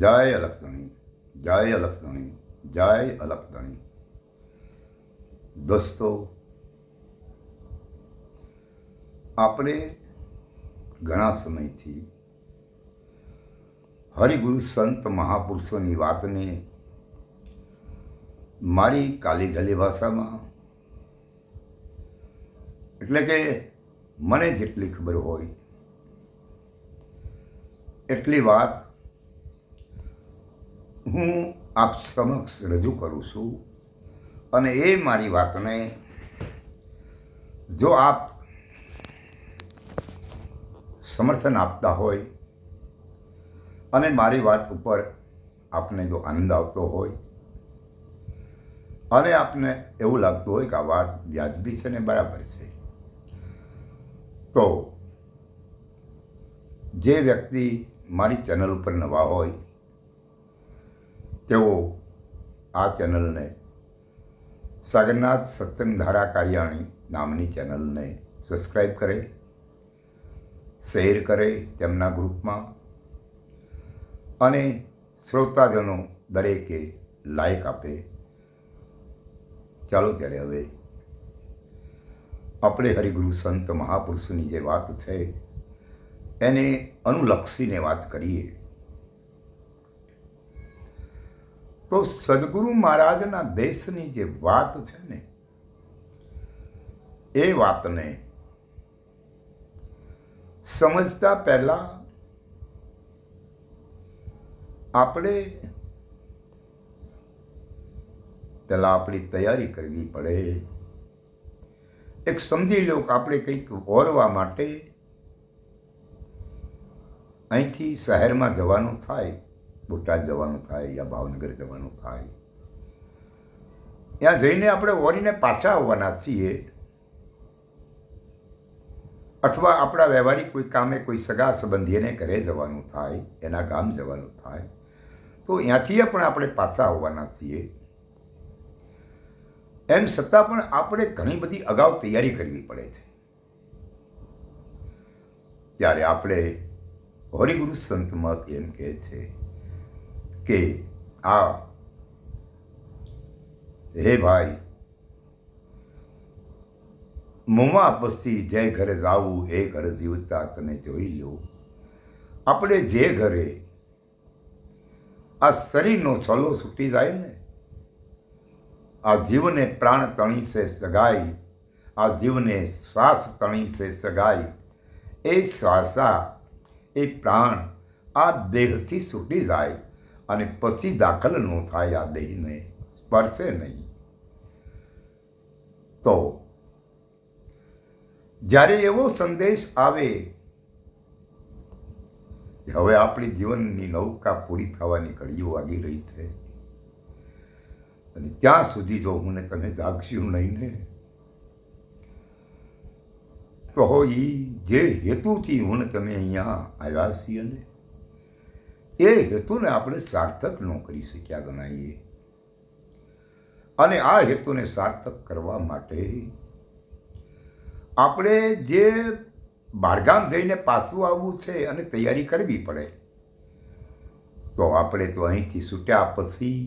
જય અલખતણી જય અલખતણી જય અલખતણી દોસ્તો, આપણે ઘણા સમયથી હરિગુરુ સંત મહાપુરુષોની વાતને મારી કાલી ગલી ભાષામાં, એટલે કે મને જેટલી ખબર હોય, એટલી વાત હું આપ સમક્ષ રજૂ કરું છું. અને એ મારી વાતને જો આપ સમર્થન આપતા હોય અને મારી વાત ઉપર આપને જો આનંદ આવતો હોય અને આપને એવું લાગતું હોય કે આ વાત વ્યાજબી છે ને બરાબર છે, તો જે વ્યક્તિ મારી ચેનલ ઉપર નવા હોય તેઓ આ ચેનલને સાગરનાથ સત્સંગ ધારા કાર્યાણી નામની ચેનલને સબસ્ક્રાઈબ કરે, શેર કરે તેમના ગ્રુપમાં અને શ્રોતાજનો દરેકે લાઈક આપે. ચાલો ત્યારે હવે આપણે હરિગુરુ સંત મહાપુરુષની જે વાત છે, એને અનુલક્ષીને વાત કરીએ. તો સદગુરુ મહારાજના દેશની જે વાત છે ને, એ વાતને સમજતા પહેલા આપણે પહેલાં આપણી તૈયારી કરવી પડે. એક સમજી લો કે આપણે કંઈક ઓરવા માટે અહીંથી શહેરમાં જવાનું થાય. બોટાદ જવાનું થાય યા ભાવનગર જવાનું થાય. ત્યાં જઈને આપણે વળીને પાછા આવવાના છીએ. અથવા આપણા વ્યવહારિક કોઈ કામે કોઈ સગા સંબંધીને ઘરે જવાનું થાય, એના ગામ જવાનું થાય, તો ત્યાંથી પણ આપણે પાછા આવવાના છીએ. એમ છતાં પણ આપણે ઘણી બધી અગાઉ તૈયારી કરવી પડે છે. ત્યારે આપણે હરિગુરુ સંત મત એમ કહે છે કે આ, હે ભાઈ મોમાં પછી જે ઘરે જાવું એ ઘરે જીવતા તને જોઈ લો. આપણે જે ઘરે આ શરીરનો છલો છૂટી જાય ને, આ જીવને પ્રાણ તણી છે સગાઈ, આ જીવને શ્વાસ તણી છે સગાઈ, એ શ્વાસા, એ પ્રાણ આ દેહથી છૂટી જાય. અને પછી દાખલ ન થાય, આ દેહને સ્પર્શે નહીં. તો જ્યારે એવો સંદેશ આવે હવે આપણી જીવનની નૌકા પૂરી થવાની ઘડીઓ વાગી રહી છે, અને ત્યાં સુધી જો હું તમે જાગશું નહીં ને, તો એ જે હેતુથી હું તમે અહીંયા આવ્યા છીએ ને એ હેતુને આપણે સાર્થક ન કરી શક્યા ગણાઈએ. અને આ હેતુને સાર્થક કરવા માટે આપણે જે બારગામ જઈને પાછું આવવું છે અને તૈયારી કરવી પડે, તો આપણે તો અહીંથી છૂટ્યા પછી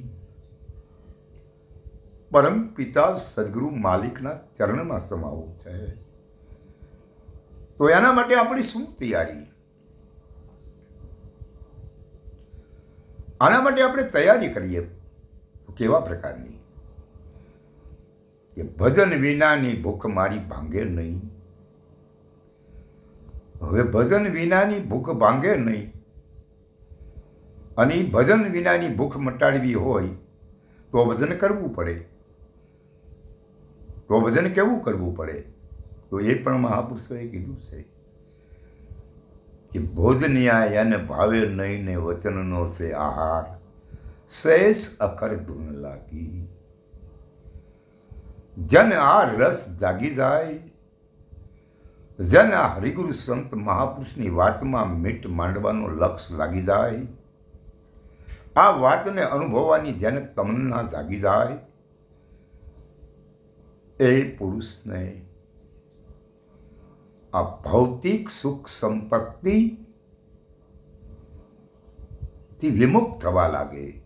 પરમ પિતા સદગુરુ માલિકના ચરણમાં સમાવવું છે. તો એના માટે આપણી શું તૈયારી? આના માટે આપણે તૈયારી કરીએ કેવા પ્રકારની? કે ભજન વિનાની ભૂખ મારી ભાંગે નહીં. હવે ભજન વિનાની ભૂખ ભાંગે નહીં. અને ભજન વિનાની ભૂખ મટાડવી હોય તો ભજન કરવું પડે. તો ભજન કેવું કરવું પડે? તો એ પણ મહાપુરુષોએ કીધું છે. કે બોધ ન્યાય અને ભાવે નહીં ને વચનનો છે આહાર. શેષ અખર ધૂન લાગી. જન આ રસ જાગી જાય. જન આ હરિગુરુ સંત મહાપુરુષની વાતમાં મીટ માંડવાનો લક્ષ લાગી જાય. આ વાતને અનુભવવાની જેને તમન્ના જાગી જાય. એ પુરુષને આ ભૌતિક સુખ સંપત્તિ થી વિમુખ થવા લાગે.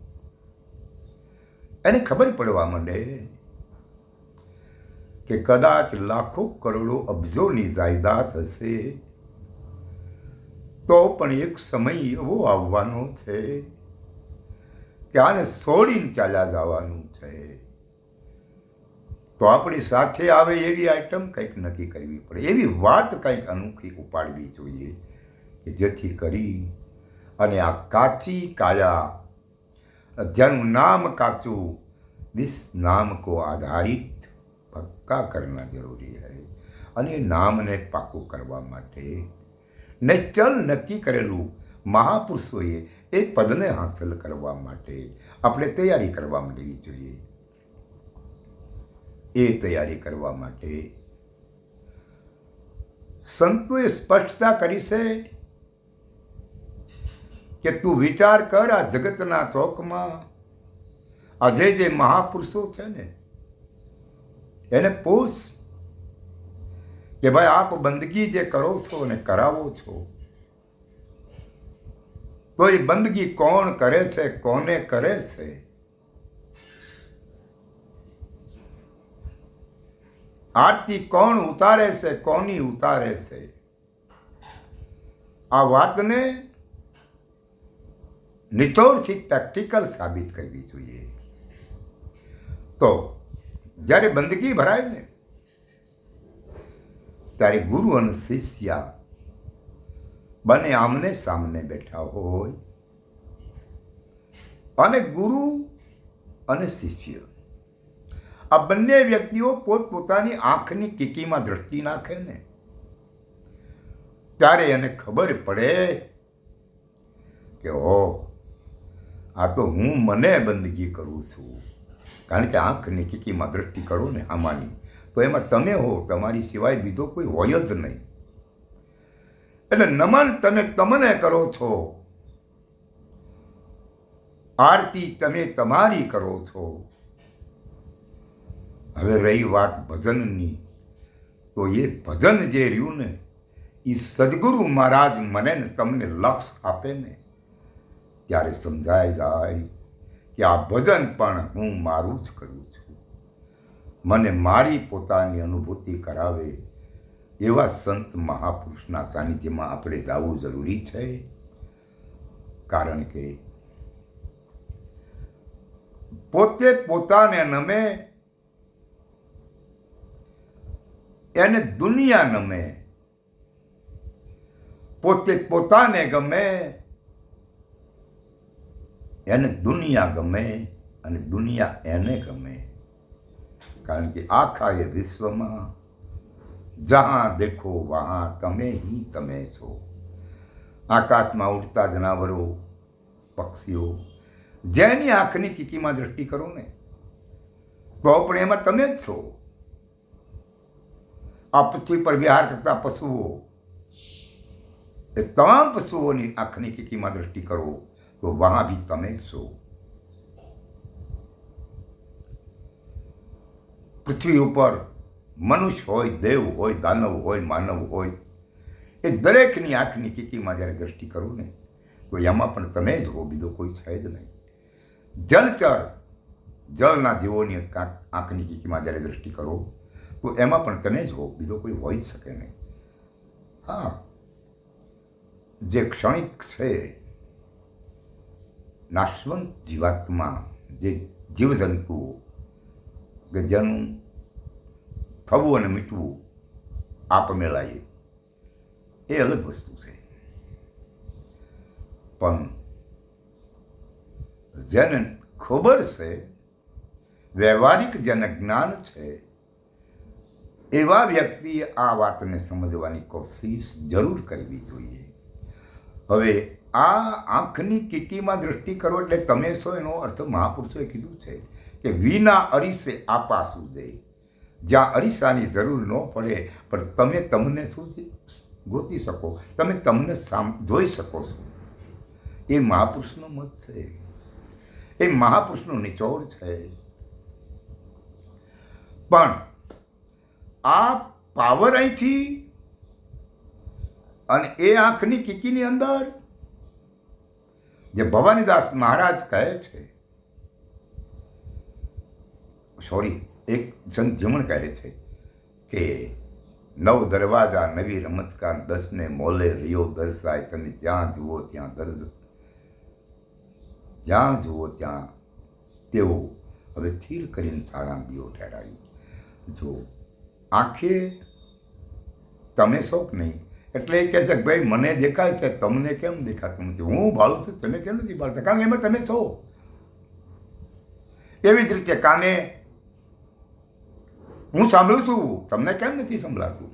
એને ખબર પડવા માંડે કે કદાચ લાખો કરોડો અબજોની જાયદાદ હશે, તો પણ એક સમય એવો આવવાનો છે કે આને છોડીને ચાલ્યા જવાનું છે. તો આપણી સાથે આવે એવી આઈટમ કંઈક નક્કી કરવી પડે. એવી વાત કંઈક અનોખી ઉપાડવી જોઈએ કે જેથી કરી અને આ કાચી કાયા, જેનું નામ કાચું વિશ નામ કો આધારિત પક્કા કરના જરૂરી હૈ અને નામને પાકું કરવા માટે. નેચલ નક્કી કરેલું મહાપુરુષોએ એ પદને હાંસલ કરવા માટે આપણે તૈયારી કરવા માંડવી જોઈએ. એ તૈયારી કરવા માટે. સંતોએ સ્પષ્ટતા કરી છે કે તું વિચાર કર આ જગતના ચોકમાં. આ જે જે મહાપુરુષો છે ને, એને પૂછ કે ભાઈ આપ બંદગી જે કરો છો અને કરાવો છો, તો એ બંદગી કોણ કરે છે, કોને કરે છે? આરતી કોણ ઉતારે છે, કોની ઉતારે છે? આ વાતને નિચોડથી પ્રેક્ટિકલ સાબિત કરવી જોઈએ. તો જ્યારે બંદગી ભરાય ને, ત્યારે ગુરુ અને શિષ્ય બંને આમને સામને બેઠા હોય. અને ગુરુ અને શિષ્ય આ બંને વ્યક્તિઓ પોતપોતાની આંખની કીકીમાં દ્રષ્ટિ નાખે ને. ત્યારે એને ખબર પડે કે, ઓહ, આ તો હું મને બંદગી કરું છું. કારણ કે આંખની કીકીમાં દ્રષ્ટિ કરો ને આમાંની. તો એમાં તમે હો, તમારી સિવાય બીજો કોઈ હોય જ નહીં. એટલે, નમન તમે તમને કરો છો. આરતી તમે તમારી કરો છો. હવે રહી વાત ભજનની. તો એ ભજન જે રહ્યું ને, એ સદગુરુ મહારાજ મને ને તમને લક્ષ આપે ને. ત્યારે સમજાય જાય કે આ ભજન પણ હું મારું જ કરું છું. મને મારી પોતાની અનુભૂતિ કરાવે એવા સંત મહાપુરુષના સાનિધ્યમાં આપણે જવું જરૂરી છે. કારણ કે પોતે પોતાને નમે એને દુનિયા ગમે. પોતે પોતાને ગમે, એને દુનિયા ગમે અને દુનિયા એને ગમે. કારણ કે આખા એ વિશ્વમાં જહાં દેખો વહાં તમે હી તમે છો. આકાશમાં ઉડતા જનાવરો, પક્ષીઓ, જેની આંખની કીકીમાં દ્રષ્ટિ કરો ને, તો પણ એમાં તમે જ છો. આ પૃથ્વી પર વિહાર કરતા પશુઓ. એ તમામ પશુઓની આંખની કીકીમાં દ્રષ્ટિ કરો, તો વહાં ભી તમે છો. પૃથ્વી ઉપર મનુષ્ય હોય, દેવ હોય, દાનવ હોય, માનવ હોય, એ દરેકની આંખની કીકીમાં જ્યારે દ્રષ્ટિ કરું ને, તો એમાં પણ તમે જ હો, બીજો કોઈ છે જ નહીં. જલચર, જળના જીવોની આંખની કીકીમાં જ્યારે દ્રષ્ટિ કરો તો એમાં પણ તમે જ હો બીજો કોઈ હોઈ શકે નહીં. હા. જે ક્ષણિક છે, નાશવંત જીવાત્મા, જે જીવજંતુઓ કે જેનું થવું અને મીટવું આપમેળાએ, એ અલગ વસ્તુ છે. પણ જેને ખબર છે, વ્યવહારિક જેને જ્ઞાન છે એવા વ્યક્તિએ આ વાતને સમજવાની કોશિશ જરૂર કરવી જોઈએ. હવે આ આંખની કીકીમાં દ્રષ્ટિ કરો એટલે તમે છો એનો અર્થ મહાપુરુષોએ કીધું છે કે વિના અરીસે આપા સુધે જ્યાં અરીસાની જરૂર ન પડે, પણ તમે તમને શું ગોતી શકો. તમે તમને સામ, જોઈ શકો છો. એ મહાપુરુષનો મત છે. એ મહાપુરુષનો નિચોડ છે. પણ આ પાવર અહીંથી અને એ આંખની કીકીની અંદર. જે ભવાનીદાસ મહારાજ કહે છે, સોરી, એક સંત જમણ કહે છે કે નવ દરવાજા, નવી રમતકાન દસને મોલે રિયો દર્શાય તમે જ્યાં જુઓ ત્યાં દર્દ. જ્યાં જુઓ ત્યાં તેઓ હવે થીર કરીને થાળા દીવો ઠેરાયું. જો આંખે તમે શોખ નહીં. એટલે એ કહે છે કે ભાઈ, મને દેખાય છે, તમને કેમ દેખાતું નથી? હું ભાળું છું, તમે કેમ નથી ભાળતા કારણ એમાં તમે છો. એવી જ રીતે કાને હું સાંભળું છું, તમને કેમ નથી સંભળાતું?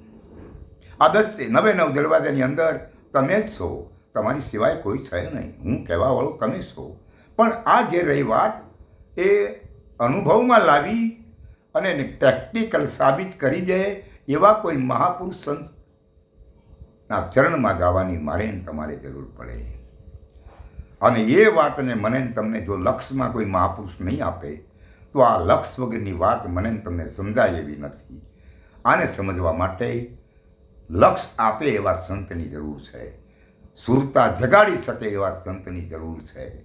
આ દસ નવે નવ દરવાજાની અંદર તમે જ છો. તમારી સિવાય કોઈ છે નહીં. હું કહેવાવાળો તમે છો. પણ આ જે રહી વાત એ અનુભવમાં લાવી અને એને પ્રેક્ટિકલ સાબિત કરી દે એવા કોઈ મહાપુરુષ સંતના ચરણમાં જવાની મારે તમારે જરૂર પડે. અને એ વાતને મને તમને જો લક્ષમાં કોઈ મહાપુરુષ નહીં આપે, તો આ લક્ષ વગરની વાત મને તમને સમજાય એવી નથી. આને સમજવા માટે લક્ષ આપે એવા સંતની જરૂર છે. સુરતા જગાડી શકે એવા સંતની જરૂર છે.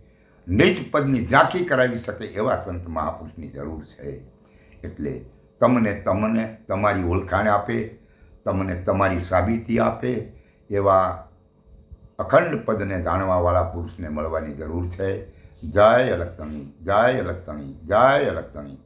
નીચ પદની ઝાંખી કરાવી શકે એવા સંત મહાપુરુષની જરૂર છે. એટલે તમને તમને તમારી ઓળખાણ આપે, તમને તમારી સાબિતી આપે એવા અખંડ પદને જાણવાવાળા પુરુષને મળવાની જરૂર છે. જય અલગતણી જય અલગતણી જય અલગતણી